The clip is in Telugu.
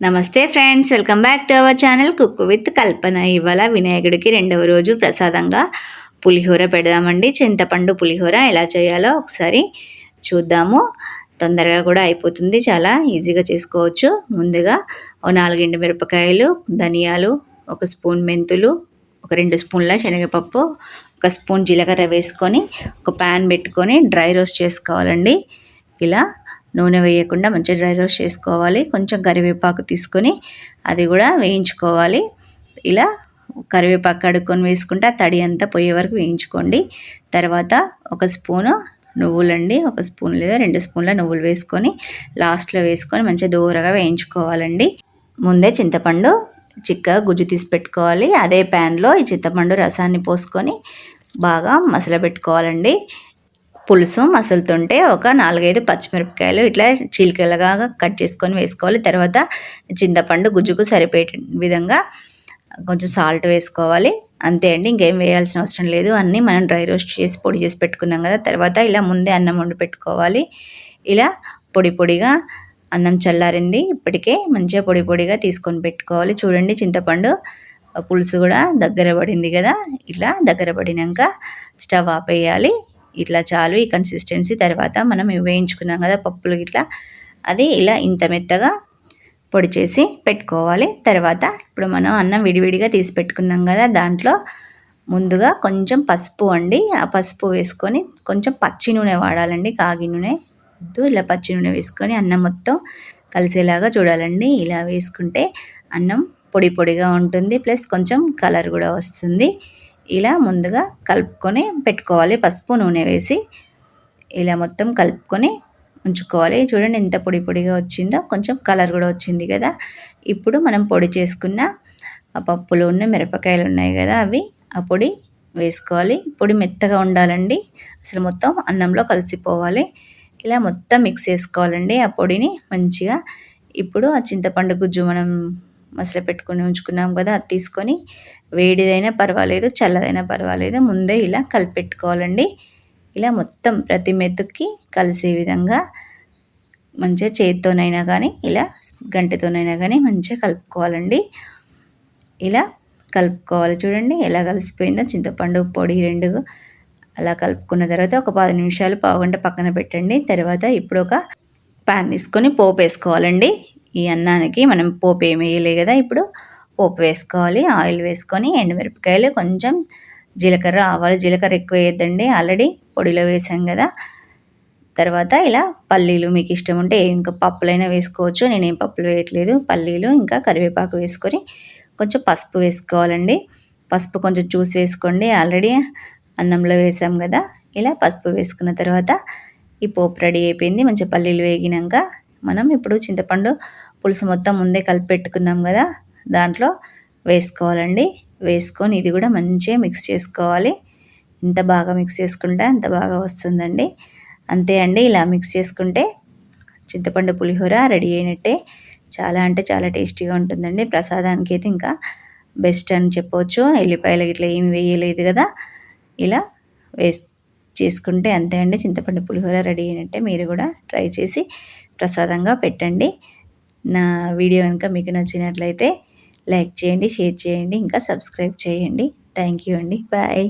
నమస్తే friends welcome back to our channel cook with Kalpana. ఇవాళ వినాయకుడికి రెండవ రోజు ప్రసాదంగా పులిహోర పెడదామండి. చింతపండు పులిహోర ఎలా చేయాలో ఒకసారి చూద్దాము. తొందరగా కూడా అయిపోతుంది చాలా ఈజీగా చేసుకోవచ్చు. ముందుగా ఓ నాలుగిండు మిరపకాయలు ధనియాలు ఒక స్పూన్ మెంతులు ఒక రెండు స్పూన్ల శనగపప్పు ఒక స్పూన్ జీలకర్ర వేసుకొని ఒక ప్యాన్ పెట్టుకొని డ్రై రోస్ట్ చేసుకోవాలండి. ఇలా నూనె వేయకుండా మంచిగా డ్రై రోస్ట్ చేసుకోవాలి. కొంచెం కరివేపాకు తీసుకొని అది కూడా వేయించుకోవాలి. ఇలా కరివేపాకు కడుక్కొని వేసుకుంటే తడి అంతా పోయే వరకు వేయించుకోండి. తర్వాత ఒక స్పూను నువ్వులండి ఒక స్పూన్ లేదా రెండు స్పూన్ల నువ్వులు వేసుకొని లాస్ట్లో వేసుకొని మంచిగా దూరగా వేయించుకోవాలండి. ముందే చింతపండు చిక్కగా గుజ్జు తీసి పెట్టుకోవాలి. అదే ప్యాన్లో ఈ చింతపండు రసాన్ని పోసుకొని బాగా మసల పెట్టుకోవాలండి పులుసు మసులుతుంటే ఒక నాలుగైదు పచ్చిమిరపకాయలు ఇట్లా చీలికలుగా కట్ చేసుకొని వేసుకోవాలి. తర్వాత చింతపండు గుజ్జుకు సరిపోయే విధంగా కొంచెం సాల్ట్ వేసుకోవాలి. అంతే అండి ఇంకేం వేయాల్సిన అవసరం లేదు. అన్నీ మనం డ్రై రోస్ట్ చేసి పొడి చేసి పెట్టుకున్నాం కదా. తర్వాత ఇలా ముందే అన్నం వండి పెట్టుకోవాలి. ఇలా పొడి పొడిగా అన్నం చల్లారింది. ఇప్పటికే మంచిగా పొడి పొడిగా తీసుకొని పెట్టుకోవాలి. చూడండి చింతపండు పులుసు కూడా దగ్గర పడింది కదా. ఇలా దగ్గర పడినాక స్టవ్ ఆపేయాలి. ఇట్లా చాలు ఈ కన్సిస్టెన్సీ తర్వాత మనం వేయించుకున్నాం కదా పప్పులు ఇట్లా అది ఇలా ఇంత మెత్తగా పొడి చేసి పెట్టుకోవాలి. తర్వాత ఇప్పుడు మనం అన్నం విడివిడిగా తీసి పెట్టుకున్నాం కదా దాంట్లో ముందుగా కొంచెం పసుపు అండి. ఆ పసుపు వేసుకొని కొంచెం పచ్చి నూనె వాడాలండి కాగి నూనె. వద్దు ఇలా పచ్చి నూనె వేసుకొని అన్నం మొత్తం కలిసేలాగా చూడాలండి. ఇలా వేసుకుంటే అన్నం పొడి పొడిగా ఉంటుంది ప్లస్ కొంచెం కలర్ కూడా వస్తుంది. ఇలా ముందుగా కలుపుకొని పెట్టుకోవాలి. పసుపు నూనె వేసి ఇలా మొత్తం కలుపుకొని ఉంచుకోవాలి. చూడండి ఎంత పొడి పొడిగా వచ్చిందో. కొంచెం కలర్ కూడా వచ్చింది కదా. ఇప్పుడు మనం పొడి చేసుకున్న ఆ పప్పులు ఉన్న మిరపకాయలు ఉన్నాయి కదా అవి. ఆ పొడి వేసుకోవాలి. పొడి మెత్తగా ఉండాలండి. అసలు మొత్తం అన్నంలో కలిసిపోవాలి. ఇలా మొత్తం మిక్స్ చేసుకోవాలండి ఆ పొడిని మంచిగా. ఇప్పుడు ఆ చింతపండు గుజ్జు మనం మసలు పెట్టుకొని ఉంచుకున్నాం కదా అది తీసుకొని వేడిదైనా పర్వాలేదు చల్లదైనా పర్వాలేదు ముందే ఇలా కలిపెట్టుకోవాలండి. ఇలా మొత్తం ప్రతి మెతుక్కి కలిసే విధంగా మంచిగా చేతితోనైనా కానీ ఇలా గంటతోనైనా కానీ మంచిగా కలుపుకోవాలండి. ఇలా కలుపుకోవాలి చూడండి ఎలా కలిసిపోయిందో. చింతపండు పొడి రెండు అలా కలుపుకున్న తర్వాత ఒక పది నిమిషాలు పావుగంట పక్కన పెట్టండి. తర్వాత ఇప్పుడు ఒక ప్యాన్ తీసుకొని పోపు వేసుకోవాలండి. ఈ అన్నానికి మనం పోపు ఏమి వేయలే కదా ఇప్పుడు. పోపు వేసుకోవాలి ఆయిల్ వేసుకొని ఎండుమిరపకాయలు కొంచెం జీలకర్ర ఆవాలు జీలకర్ర ఎక్కువ వేయద్దండి. ఆల్రెడీ పొడిలో వేసాం కదా. తర్వాత ఇలా పల్లీలు మీకు ఇష్టం ఉంటే ఇంకా పప్పులైనా వేసుకోవచ్చు. నేనేం పప్పులు వేయట్లేదు. పల్లీలు ఇంకా కరివేపాకు వేసుకొని కొంచెం పసుపు వేసుకోవాలండి. పసుపు కొంచెం చూసి వేసుకోండి. ఆల్రెడీ అన్నంలో వేసాం కదా. ఇలా పసుపు వేసుకున్న తర్వాత ఈ పోపు రెడీ అయిపోయింది. మంచి పల్లీలు వేగినాక మనం ఇప్పుడు చింతపండు పులుసు మొత్తం ముందే కలిపి పెట్టుకున్నాం కదా దాంట్లో వేసుకోవాలండి. వేసుకొని ఇది కూడా మంచిగా మిక్స్ చేసుకోవాలి. ఎంత బాగా మిక్స్ చేసుకుంటే అంత బాగా వస్తుందండి. అంతే అండి ఇలా మిక్స్ చేసుకుంటే చింతపండు పులిహోర రెడీ అయినట్టే. చాలా అంటే చాలా టేస్టీగా ఉంటుందండి. ప్రసాదానికి అయితే ఇంకా బెస్ట్ అని చెప్పవచ్చు ఎల్లిపాయలు ఇట్లా ఏమి వేయలేదు కదా. ఇలా వేస్ చేసుకుంటే అంతే అండి. చింతపండు పులిహోర రెడీ అయినట్టే మీరు కూడా ట్రై చేసి ప్రసాదంగా పెట్టండి. నా వీడియో కనుక మీకు నచ్చినట్లయితే లైక్ చేయండి షేర్ చేయండి ఇంకా సబ్స్క్రైబ్ చేయండి. థ్యాంక్ యూ అండి. బాయ్.